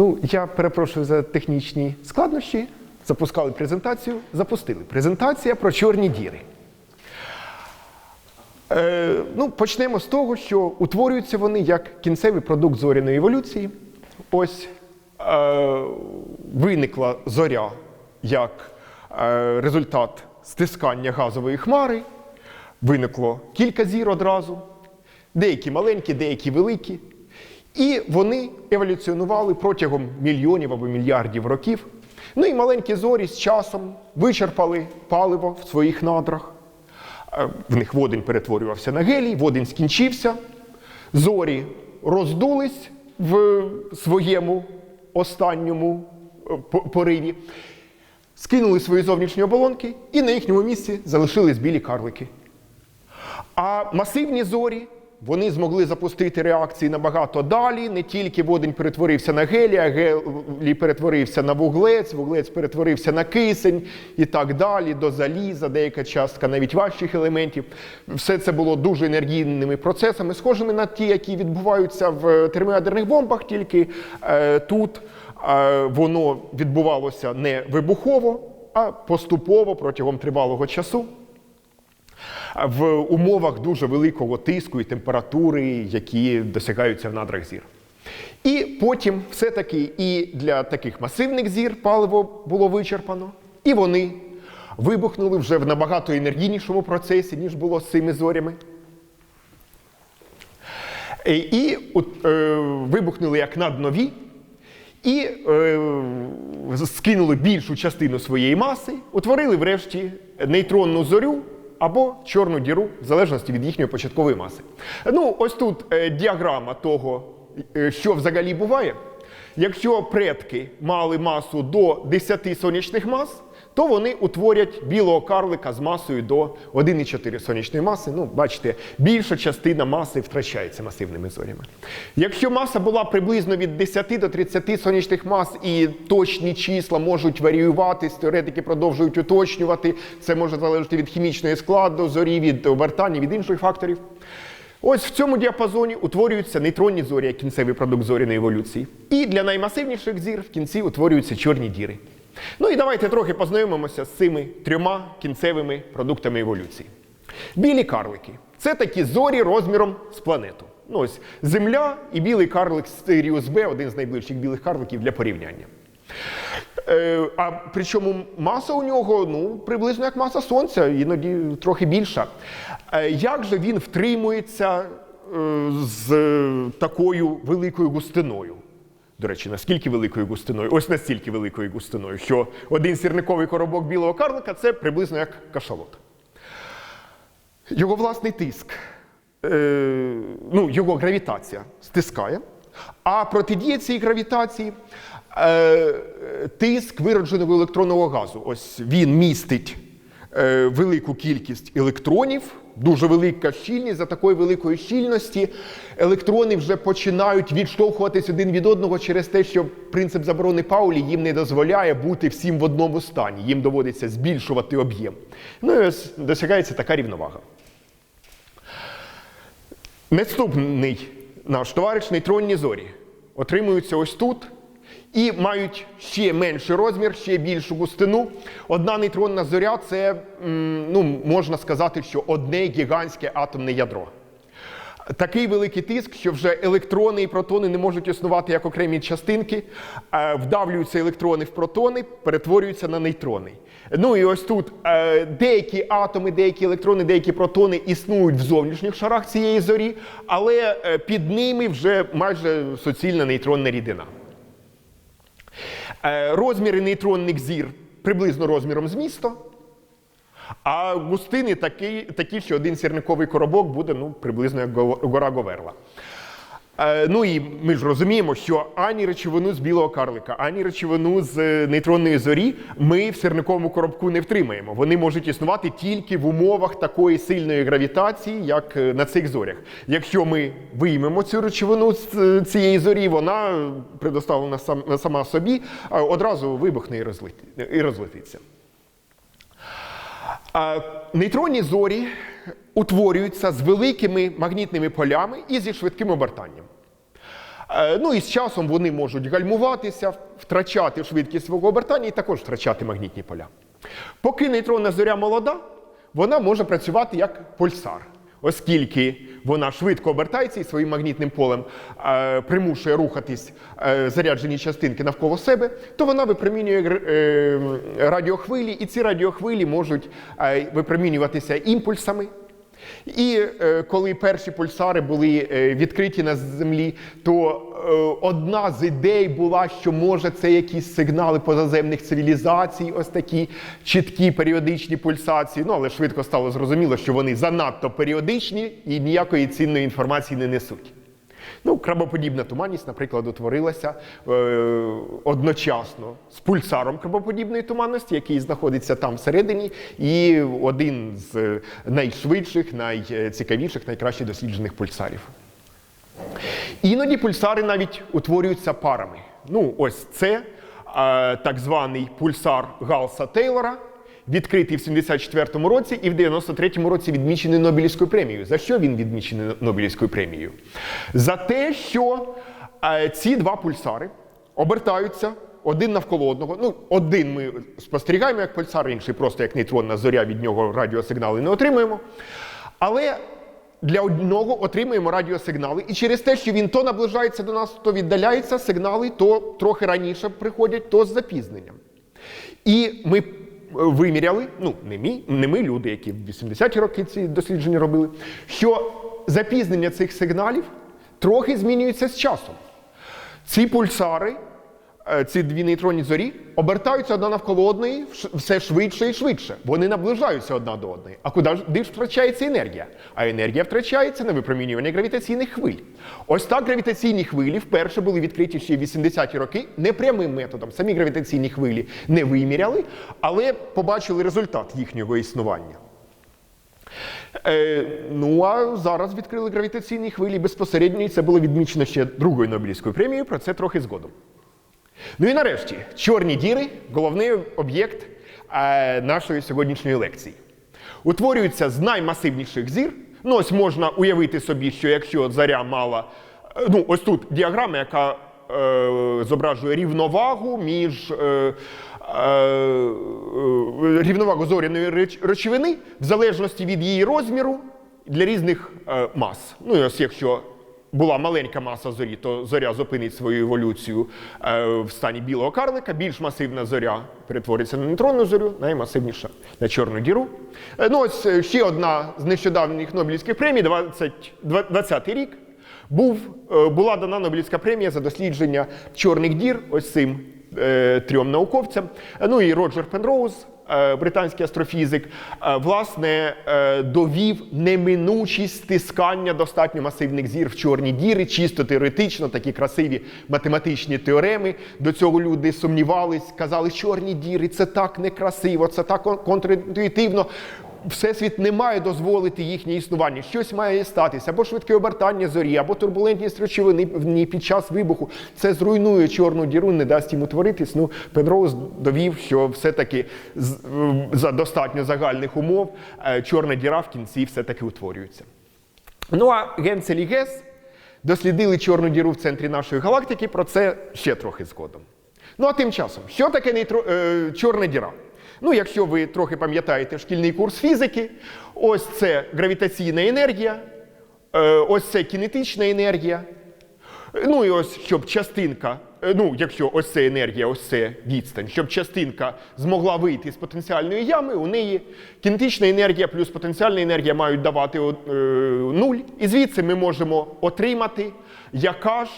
Ну, я перепрошую за технічні складнощі. Запускали презентацію, запустили. Презентація про чорні діри. Е, ну, почнемо з того, що утворюються вони як кінцевий продукт зоряної еволюції. Ось е, виникла зоря як е, результат стискання газової хмари. Виникло кілька зір одразу, деякі маленькі, деякі великі. І вони еволюціонували протягом мільйонів або мільярдів років. Ну і маленькі зорі з часом вичерпали паливо в своїх надрах. Е, В них водень перетворювався на гелій, водень скінчився, зорі роздулись в своєму останньому е, пориві, скинули свої зовнішні оболонки, і на їхньому місці залишились білі карлики. А масивні зорі вони змогли запустити реакції набагато далі. Не тільки водень перетворився на гелій, а гелій перетворився на вуглець, вуглець перетворився на кисень і так далі, до заліза, деяка частка навіть важчих елементів. Все це було дуже енергійними процесами, схожими на ті, які відбуваються в термоядерних бомбах, тільки е, тут е, воно відбувалося не вибухово, а поступово протягом тривалого часу в умовах дуже великого тиску і температури, які досягаються в надрах зір. І потім все-таки і для таких масивних зір паливо було вичерпано, і вони вибухнули вже в набагато енергійнішому процесі, ніж було з цими зорями. Е, І е, вибухнули як наднові, і е, скинули більшу частину своєї маси, утворили врешті нейтронну зорю або чорну діру, в залежності від їхньої початкової маси. Ну, ось тут е, діаграма того, е, що взагалі буває. Якщо предки мали масу до 10 сонячних мас, то вони утворять білого карлика з масою до 1,4 сонячної маси. Ну, бачите, більша частина маси втрачається масивними зорями. Якщо маса була приблизно від 10 до 30 сонячних мас, і точні числа можуть варіюватись, теоретики продовжують уточнювати, це може залежати від хімічної складу, зорі, від обертання, від інших факторів. Ось в цьому діапазоні утворюються нейтронні зорі, як кінцевий продукт зоряної еволюції. І для наймасивніших зір в кінці утворюються чорні діри. Ну і давайте трохи познайомимося з цими трьома кінцевими продуктами еволюції. Білі карлики це такі зорі розміром з планету. Ну, ось Земля і білий карлик Сиріус Б, один з найближчих білих карликів для порівняння. Е, а причому маса у нього ну, приблизно як маса Сонця, іноді трохи більша. Е, як же він втримується е, з такою великою густиною? До речі, наскільки великою густиною? Ось настільки великою густиною, що один сірниковий коробок білого карлика це приблизно як кашалот. Його власний тиск, е, ну, його гравітація стискає, а протидіє цій гравітації е, тиск виродженого електронного газу. Ось він містить е, велику кількість електронів, дуже велика щільність. За такої великої щільності електрони вже починають відштовхуватись один від одного через те, що принцип заборони Паулі їм не дозволяє бути всім в одному стані. Їм доводиться збільшувати об'єм. Ну і ось досягається така рівновага. Наступний наш товариш нейтронні зорі отримуються ось тут і мають ще менший розмір, ще більшу густину. Одна нейтронна зоря це, ну, можна сказати, що одне гігантське атомне ядро. Такий великий тиск, що вже електрони і протони не можуть існувати як окремі частинки, вдавлюються електрони в протони, перетворюються на нейтрони. Ну і ось тут е, деякі атоми, деякі електрони, деякі протони існують в зовнішніх шарах цієї зорі, але е, під ними вже майже суцільна нейтронна рідина. Е, Розміри нейтронних зір приблизно розміром з місто. А густини такі, такі, що один сірниковий коробок буде ну, приблизно як гора Говерла. Е, ну і ми ж розуміємо, що ані речовину з білого карлика, ані речовину з е, нейтронної зорі ми в сірниковому коробку не втримаємо. Вони можуть існувати тільки в умовах такої сильної гравітації, як е, на цих зорях. Якщо ми виймемо цю речовину з цієї зорі, вона предоставлена сам, сама собі, одразу вибухне і, розлети- і розлетиться. Нейтронні зорі утворюються з великими магнітними полями і зі швидким обертанням. Е, Ну і з часом вони можуть гальмуватися, втрачати швидкість свого обертання і також втрачати магнітні поля. Поки нейтронна зоря молода, вона може працювати як пульсар, оскільки вона швидко обертається і своїм магнітним полем е, примушує рухатись е, заряджені частинки навколо себе, то вона випромінює радіохвилі, і ці радіохвилі можуть випромінюватися імпульсами. І е, коли перші пульсари були е, відкриті на землі, то е, одна з ідей була, що може це якісь сигнали позаземних цивілізацій, ось такі чіткі періодичні пульсації. Ну але швидко стало зрозуміло, що вони занадто періодичні і ніякої цінної інформації не несуть. Ну, крабоподібна туманність, наприклад, утворилася е, одночасно з пульсаром крабоподібної туманності, який знаходиться там всередині, і один з найшвидших, найцікавіших, найкраще досліджених пульсарів. Іноді пульсари навіть утворюються парами. Ну, ось це е, так званий пульсар Галса Тейлора, відкритий в 74-му році і в 93-му році відмічений Нобелівською премією. За що він відмічений Нобелівською премією? За те, що е, ці два пульсари обертаються один навколо одного. Ну, один ми спостерігаємо як пульсар, інший просто як нейтронна зоря, від нього радіосигнали не отримуємо. Але для одного отримуємо радіосигнали, і через те, що він то наближається до нас, то віддаляється, сигнали то трохи раніше приходять, то з запізненням. І ми виміряли, ну не ми, не ми люди, які в 80-ті роки ці дослідження робили, що запізнення цих сигналів трохи змінюється з часом. Ці пульсари, ці дві нейтронні зорі, обертаються одна навколо одної все швидше і швидше. Вони наближаються одна до одної. А куди ж втрачається енергія? А енергія втрачається на випромінювання гравітаційних хвиль. Ось так гравітаційні хвилі вперше були відкриті ще в 80-ті роки непрямим методом. Самі гравітаційні хвилі не виміряли, але побачили результат їхнього існування. Е, ну а зараз відкрили гравітаційні хвилі безпосередньо, і це було відмічено ще другою Нобелівською премією, про це трохи згодом. Ну і нарешті, чорні діри головний об'єкт е, нашої сьогоднішньої лекції. Утворюються з наймасивніших зір. Ну, ось можна уявити собі, що якщо зоря мала. е, Ну, ось тут діаграма, яка е, зображує рівновагу між. Е, е, рівновагу зоряної речовини в залежності від її розміру для різних мас. Ну і ось якщо була маленька маса зорі, то зоря зупинить свою еволюцію е, в стані білого карлика. Більш масивна зоря перетвориться на нейтронну зорю, наймасивніша на чорну діру. Е, ну ось е, ще одна з нещодавніх Нобелівських премій, 20, 20 рік. Був, була дана Нобелівська премія за дослідження чорних дір ось цим трьом науковцям. Ну і Роджер Пенроуз, британський астрофізик, е, власне, е, довів неминучість стискання достатньо масивних зір в чорні діри, чисто теоретично, такі красиві математичні теореми. До цього люди сумнівались, казали, чорні діри це так некрасиво, це так контрінтуїтивно. Всесвіт не має дозволити їхнє існування. Щось має статися, або швидке обертання зорі, або турбулентність речовини під час вибуху. Це зруйнує чорну діру, не дасть йому творитись. Ну, Пенроуз довів, що все-таки за достатньо загальних умов е, чорна діра в кінці все-таки утворюється. Ну а Генцель і Гес дослідили чорну діру в центрі нашої галактики. Про це ще трохи згодом. Ну а тим часом, що таке нейтро... е, чорна діра? Ну, якщо ви трохи пам'ятаєте шкільний курс фізики, ось це гравітаційна енергія, е, ось це кінетична енергія. Ну і ось щоб частинка, е, ну якщо ось це енергія, ось це відстань, щоб частинка змогла вийти з потенціальної ями, у неї кінетична енергія плюс потенціальна енергія мають давати е, нуль. І звідси ми можемо отримати, яка ж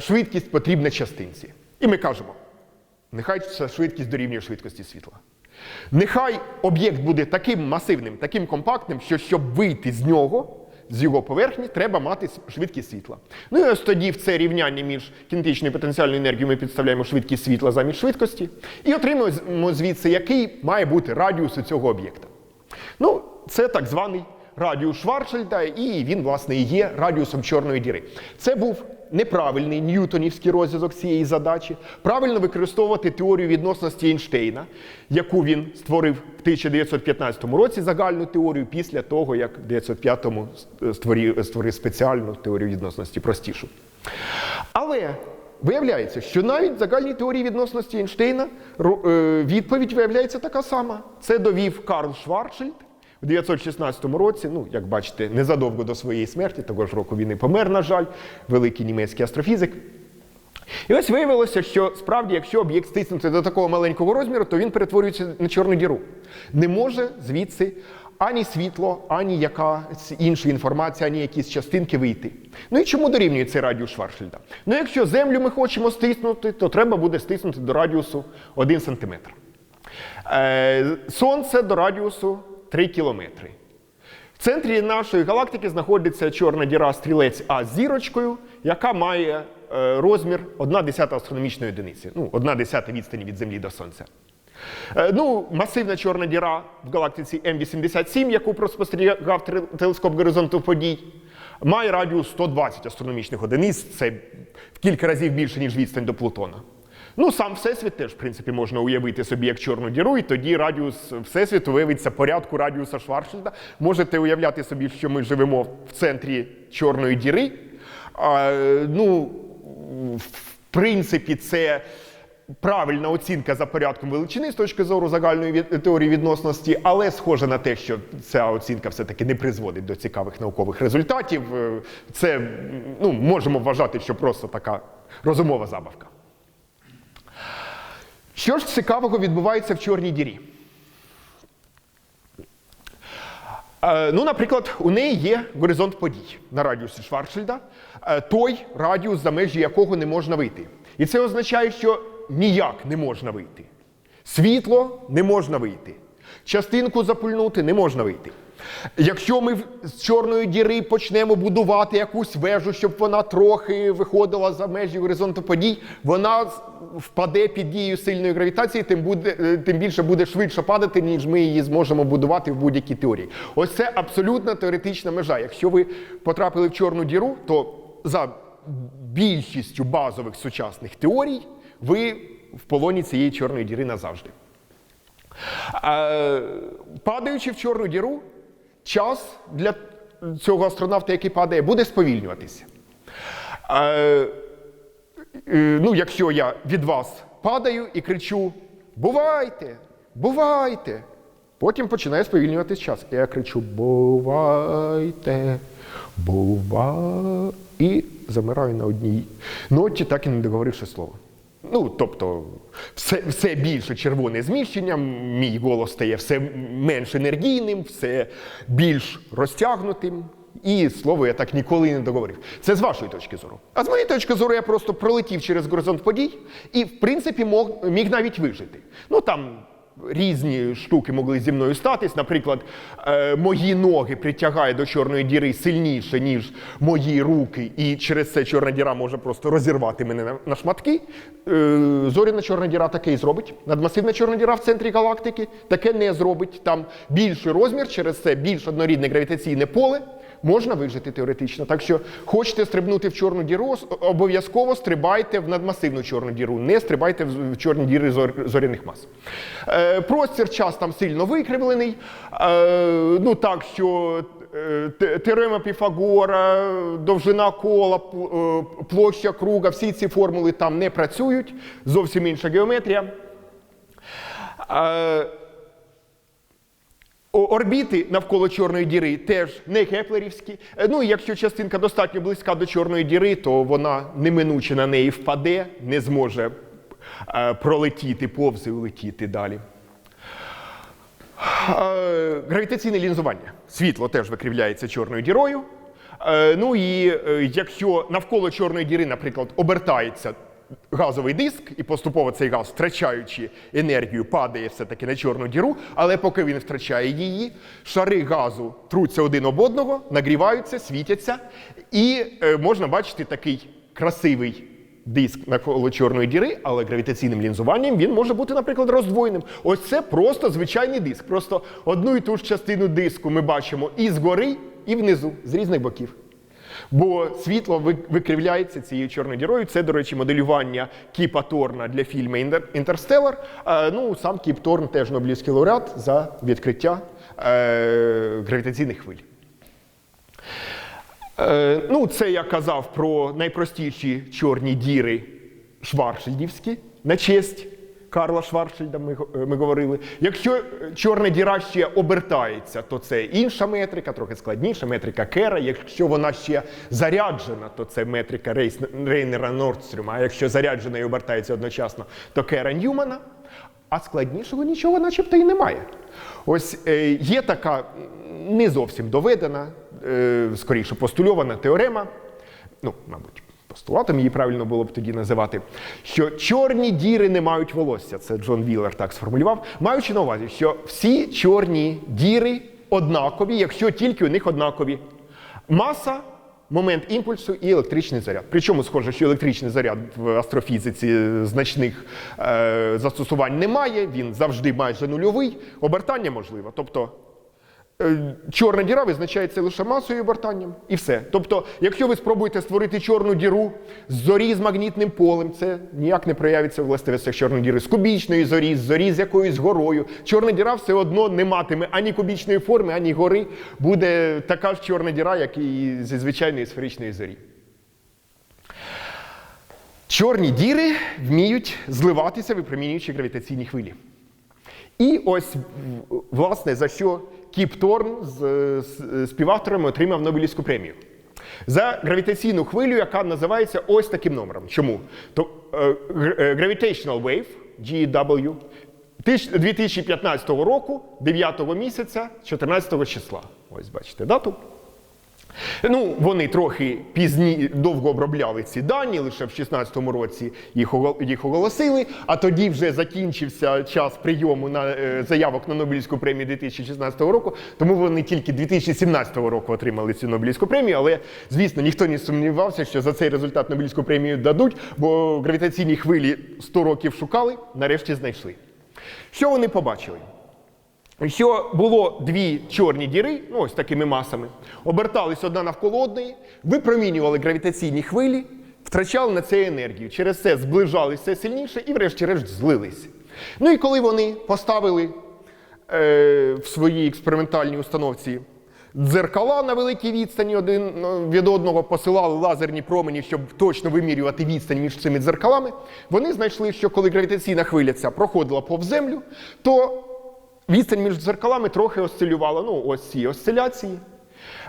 швидкість потрібна частинці. І ми кажемо, нехай ця швидкість дорівнює швидкості світла. Нехай об'єкт буде таким масивним, таким компактним, що щоб вийти з нього, з його поверхні, треба мати швидкість світла. Ну і ось тоді в це рівняння між кінетичною і потенціальною енергією ми підставляємо швидкість світла замість швидкості і отримуємо звідси, який має бути радіус у цього об'єкта. Ну, це так званий радіус Шварцшильда, і він, власне, і є радіусом чорної діри. Це був неправильний ньютонівський розв'язок цієї задачі. Правильно використовувати теорію відносності Ейнштейна, яку він створив в 1915 році, загальну теорію, після того, як в 1905 створив, створив спеціальну теорію відносності простішу. Але виявляється, що навіть в загальній теорії відносності Ейнштейна е, відповідь виявляється така сама. Це довів Карл Шварцшильд в 916 році. Ну, як бачите, незадовго до своєї смерті, того ж року він і помер, на жаль, великий німецький астрофізик. І ось виявилося, що справді, якщо об'єкт стиснути до такого маленького розміру, то він перетворюється на чорну діру. Не може звідси ані світло, ані якась інша інформація, ані якісь частинки вийти. Ну і чому дорівнює цей радіус Шварцшильда? Ну, якщо землю ми хочемо стиснути, то треба буде стиснути до радіусу 1 см. Е, Сонце до радіусу 3 кілометри. В центрі нашої галактики знаходиться чорна діра стрілець А з зірочкою, яка має е, розмір 1 десята астрономічної одиниці, ну, 1 десята відстані від Землі до Сонця. Е, Ну, масивна чорна діра в галактиці М87, яку проспостерігав телескоп горизонту подій, має радіус 120 астрономічних одиниць, це в кілька разів більше, ніж відстань до Плутона. Ну, сам Всесвіт теж, в принципі, можна уявити собі як чорну діру, і тоді радіус Всесвіту виявиться порядку радіуса Шварцшильда. Можете уявляти собі, що ми живемо в центрі чорної діри. А, ну, в принципі, це правильна оцінка за порядком величини з точки зору загальної теорії відносності, але схоже на те, що ця оцінка все-таки не призводить до цікавих наукових результатів. Е, Це ну, можемо вважати, що просто така розумова забавка. Що ж цікавого відбувається в чорній дірі? Е, Ну, наприклад, у неї є горизонт подій на радіусі Шварцшильда, е, той радіус, за межі якого не можна вийти. І це означає, що ніяк не можна вийти. Світло не можна вийти. Частинку запульнути не можна вийти. Якщо ми з чорної діри почнемо будувати якусь вежу, щоб вона трохи виходила за межі горизонту подій, вона впаде під дією сильної гравітації, тим, буде, е, тим більше буде швидше падати, ніж ми її зможемо будувати в будь-якій теорії. Ось це абсолютно теоретична межа. Якщо ви потрапили в чорну діру, то за більшістю базових сучасних теорій ви в полоні цієї чорної діри назавжди. Падаючи в чорну діру, час для цього астронавта, який падає, буде сповільнюватися. Е, Ну, якщо я від вас падаю і кричу Бувайте! Бувайте! Потім починає сповільнюватись час. Я кричу Бувайте! Бува! І замираю на одній ноті, так і не договоривши слово. Ну, тобто, все, все більше червоне зміщення, мій голос стає все менш енергійним, все більш розтягнутим. І слово я так ніколи не договорив. Це з вашої точки зору. А з моєї точки зору я просто пролетів через горизонт подій і, в принципі, мог, міг навіть вижити. Ну там різні штуки могли зі мною статись. Наприклад, е, мої ноги притягає до чорної діри сильніше, ніж мої руки, і через це чорна діра може просто розірвати мене на, шматки. Е, зоряна чорна діра таке і зробить. Надмасивна чорна діра в центрі галактики таке не зробить. Там більший розмір, через це більш однорідне гравітаційне поле. Можна вижити теоретично. Так що хочете стрибнути в чорну діру, обов'язково стрибайте в надмасивну чорну діру, не стрибайте в чорні діри зоряних мас. Е, простір час там сильно викривлений. Е, ну так що е, теорема Піфагора, довжина кола, площа круга, всі ці формули там не працюють. Зовсім інша геометрія. Орбіти навколо чорної діри теж не кеплерівські. Е, Ну і якщо частинка достатньо близька до чорної діри, то вона неминуче на неї впаде, не зможе е, пролетіти повз і улетіти далі. Е, Гравітаційне лінзування. Світло теж викривляється чорною дірою. Ну і якщо навколо чорної діри, наприклад, обертається газовий диск, і поступово цей газ, втрачаючи енергію, падає все-таки на чорну діру, але поки він втрачає її, шари газу труться один об одного, нагріваються, світяться, і е, можна бачити такий красивий диск навколо чорної діри, але гравітаційним лінзуванням він може бути, наприклад, роздвоєним. Ось це просто звичайний диск. Просто одну і ту ж частину диску ми бачимо і згори, і внизу, з різних боків. Бо світло викривляється цією чорною дірою. Це, до речі, моделювання Кіпа Торна для фільму «Інтер- Інтерстеллар. Е, Ну, сам Кіп Торн теж Нобелівський лауреат за відкриття е, гравітаційних хвиль. Е, ну, це я казав про найпростіші чорні діри Шваршильдівські на честь Карла Шваршильда. Ми, ми говорили. Якщо е, чорна діра ще обертається, то це інша метрика, трохи складніша, метрика Кера. Якщо вона ще заряджена, то це метрика Рейнера Нордстрюма. А якщо заряджена і обертається одночасно, то Кера Ньюмана. А складнішого нічого начебто і немає. Ось е, є така не зовсім доведена, е, скоріше постульована теорема, ну, мабуть, постулатом її правильно було б тоді називати, що чорні діри не мають волосся. Це Джон Віллер так сформулював, маючи на увазі, що всі чорні діри однакові, якщо тільки у них однакові маса, момент імпульсу і електричний заряд. Причому схоже, що електричний заряд в астрофізиці значних е, застосувань немає, він завжди майже нульовий, обертання можливо. Тобто Чорна діра визначається лише масою і обертанням, і все. Тобто, якщо ви спробуєте створити чорну діру з зорі з магнітним полем, це ніяк не проявиться в властивостях чорної діри з кубічної зорі, з зорі з якоюсь горою. Чорна діра все одно не матиме ані кубічної форми, ані гори. Буде така ж чорна діра, як і зі звичайної сферичної зорі. Чорні діри вміють зливатися, випромінюючи гравітаційні хвилі. І ось, власне, за що Кіп Торн з, з співавторами отримав Нобелівську премію. За гравітаційну хвилю, яка називається ось таким номером. Чому? То е, е, Gravitational Wave, GW, тисяч- 2015 року, 9 місяця, 14 числа. Ось бачите дату. Ну, вони трохи пізні довго обробляли ці дані, лише в 16-му році їх, їх оголосили, а тоді вже закінчився час прийому на е, заявок на Нобелівську премію 2016 року, тому вони тільки 2017 року отримали цю Нобелівську премію, але, звісно, ніхто не сумнівався, що за цей результат Нобелівську премію дадуть, бо гравітаційні хвилі 100 років шукали, нарешті знайшли. Що вони побачили? Що було дві чорні діри, ну ось такими масами, обертались одна навколо одної, випромінювали гравітаційні хвилі, втрачали на це енергію. Через це зближались все сильніше і, врешті-решт, злились. Ну і коли вони поставили е, в своїй експериментальній установці дзеркала на великій відстані один ну, від одного, посилали лазерні промені, щоб точно вимірювати відстань між цими дзеркалами, вони знайшли, що коли гравітаційна хвиля ця проходила повз землю, то Відстань між дзеркалами трохи осцилювала. Ну, ось ці осциляції.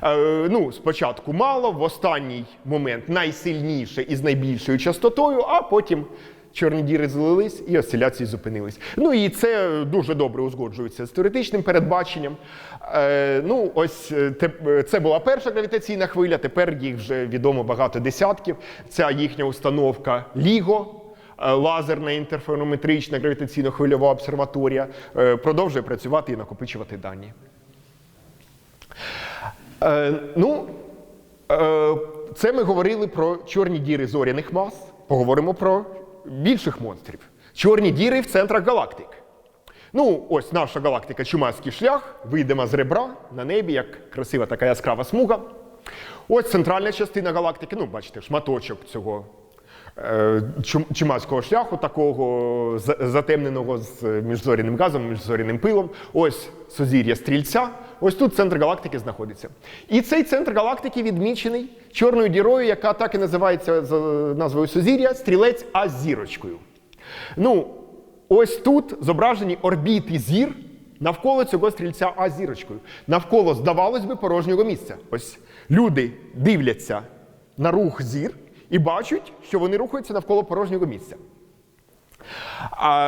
Е, ну, спочатку мало, в останній момент найсильніше і з найбільшою частотою, а потім чорні діри злились і осциляції зупинились. Ну і це дуже добре узгоджується з теоретичним передбаченням. Е, ну, ось е, це була перша гравітаційна хвиля, тепер їх вже відомо багато десятків. Ця їхня установка Е, лазерна інтерферометрична гравітаційно-хвильова обсерваторія е, продовжує працювати і накопичувати дані. Е, ну, е, це ми говорили про чорні діри зоряних мас. Поговоримо про більших монстрів. Чорні діри в центрах галактик. Ну, ось наша галактика Чумацький шлях, вийдемо з ребра на небі, як красива така яскрава смуга. Ось центральна частина галактики, ну, бачите, шматочок цього е, чумацького шляху, такого затемненого з міжзоряним газом, міжзоряним пилом. Ось сузір'я стрільця. Ось тут центр галактики знаходиться. І цей центр галактики відмічений чорною дірою, яка так і називається за назвою сузір'я стрілець А з зірочкою. Ну, ось тут зображені орбіти зір навколо цього стрільця А з зірочкою. Навколо, здавалось би, порожнього місця. Ось люди дивляться на рух зір і бачать, що вони рухаються навколо порожнього місця.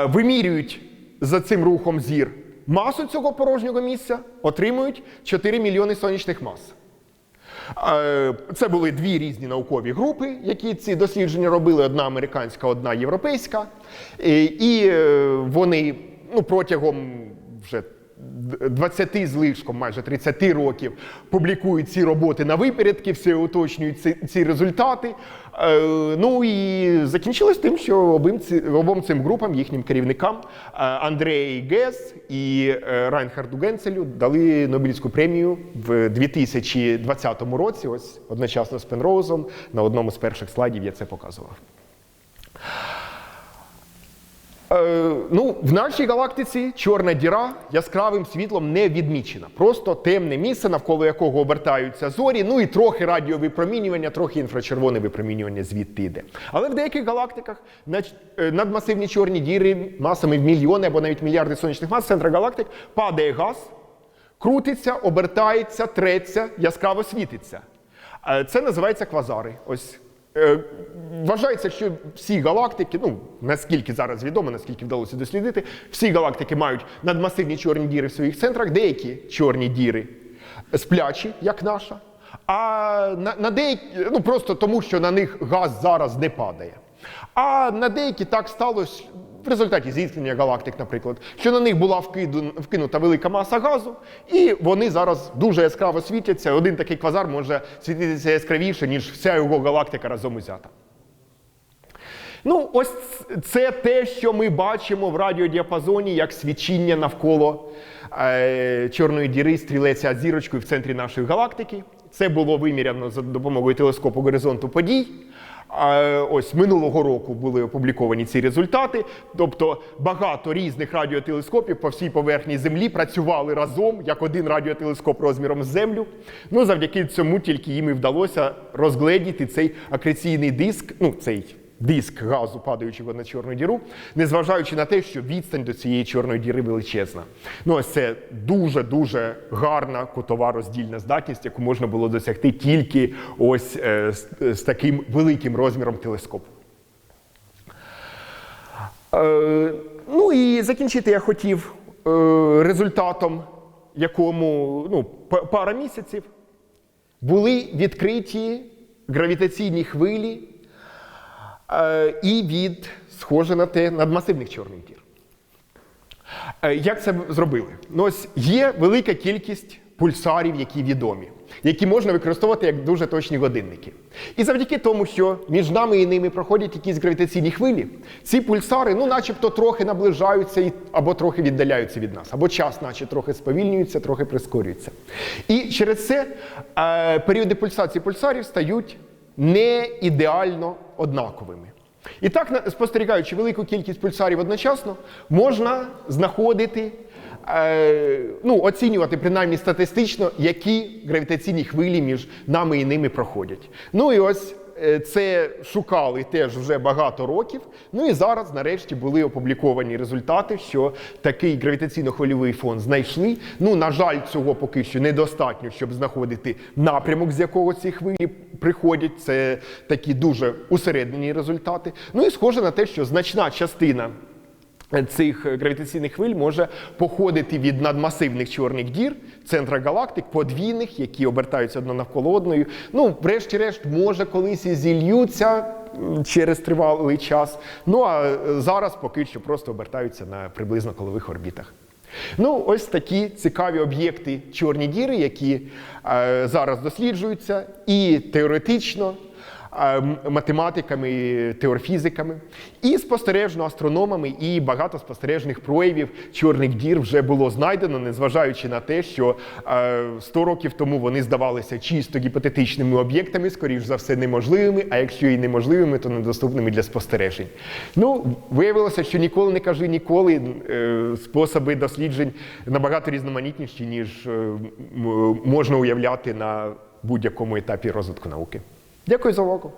Вимірюють за цим рухом зір масу цього порожнього місця, отримують 4 мільйони сонячних мас. Це були дві різні наукові групи, які ці дослідження робили: одна американська, одна європейська. І, і е, вони ну, протягом вже 20 з лишком, майже 30 років публікують ці роботи на випередки, все уточнюють ці, ці результати. Е, ну і закінчилось тим, що обом, ці, обом цим групам, їхнім керівникам е, Гес і е, Райнхарду Генцелю дали Нобелівську премію в 2020 році, ось одночасно з Пенроузом. На одному з перших слайдів я це показував. Е, ну, в нашій галактиці чорна діра яскравим світлом не відмічена. Просто темне місце, навколо якого обертаються зорі, ну і трохи радіовипромінювання, трохи інфрачервоне випромінювання звідти йде. Але в деяких галактиках е, надмасивні чорні діри масами в мільйони або навіть мільярди сонячних мас центра галактик падає газ, крутиться, обертається, треться, яскраво світиться. Е, Це називається квазари. Ось вважається, що всі галактики, ну наскільки зараз відомо, наскільки вдалося дослідити, всі галактики мають надмасивні чорні діри в своїх центрах, деякі чорні діри сплячі, як наша. А на, на деякі, ну просто тому, що на них газ зараз не падає. А на деякі так сталося в результаті зіткнення галактик, наприклад, що на них була вкинута велика маса газу, і вони зараз дуже яскраво світяться. Один такий квазар може світитися яскравіше, ніж вся його галактика разом узята. Ну, ось це те, що ми бачимо в радіодіапазоні як свічіння навколо е, чорної діри стрілеця зірочкою в центрі нашої галактики. Це було виміряно за допомогою телескопу горизонту подій. Ось минулого року були опубліковані ці результати. Тобто багато різних радіотелескопів по всій поверхні Землі працювали разом як один радіотелескоп розміром з Землю. Ну, завдяки цьому тільки їм і вдалося розгледіти цей акреційний диск, ну цей диск газу, падаючого на чорну діру, незважаючи на те, що відстань до цієї чорної діри величезна. Ну, ось це дуже-дуже гарна кутова роздільна здатність, яку можна було досягти тільки ось е, з, з таким великим розміром телескопу. Е, ну і закінчити я хотів е, результатом, якому ну, пара місяців були відкриті гравітаційні хвилі е, і від, схоже на те, надмасивних чорних дір. Е, Як це зробили? Ну, ось є велика кількість пульсарів, які відомі, які можна використовувати як дуже точні годинники. І завдяки тому, що між нами і ними проходять якісь гравітаційні хвилі, ці пульсари, ну, начебто, трохи наближаються або трохи віддаляються від нас, або час, наче трохи сповільнюється, трохи прискорюється. І через це е, періоди пульсації пульсарів стають не ідеально однаковими. І так, спостерігаючи велику кількість пульсарів одночасно, можна знаходити, е, ну, оцінювати принаймні статистично, які гравітаційні хвилі між нами і ними проходять. Ну і ось це шукали теж вже багато років. Ну і зараз, нарешті, були опубліковані результати, що такий гравітаційно-хвильовий фон знайшли. Ну, на жаль, цього поки що недостатньо, щоб знаходити напрямок, з якого ці хвилі приходять. Це такі дуже усереднені результати. Ну і схоже на те, що значна частина. Цих гравітаційних хвиль може походити від надмасивних чорних дір, центра галактик, подвійних, які обертаються одна навколо одної. Ну, врешті-решт, може, колись і зільються через тривалий час. Ну а е, зараз поки що просто обертаються на приблизно колових орбітах. Ну, ось такі цікаві об'єкти чорні діри, які е, зараз досліджуються і теоретично математиками, теорфізиками, і спостережно астрономами, і багато спостережних проявів чорних дір вже було знайдено, незважаючи на те, що е, 100 років тому вони здавалися чисто гіпотетичними об'єктами, скоріш за все, неможливими, а якщо і неможливими, то недоступними для спостережень. Ну, виявилося, що ніколи не кажи ніколи. е, Способи досліджень набагато різноманітніші, ніж е, можна уявляти на будь-якому етапі розвитку науки. Дякую за увагу.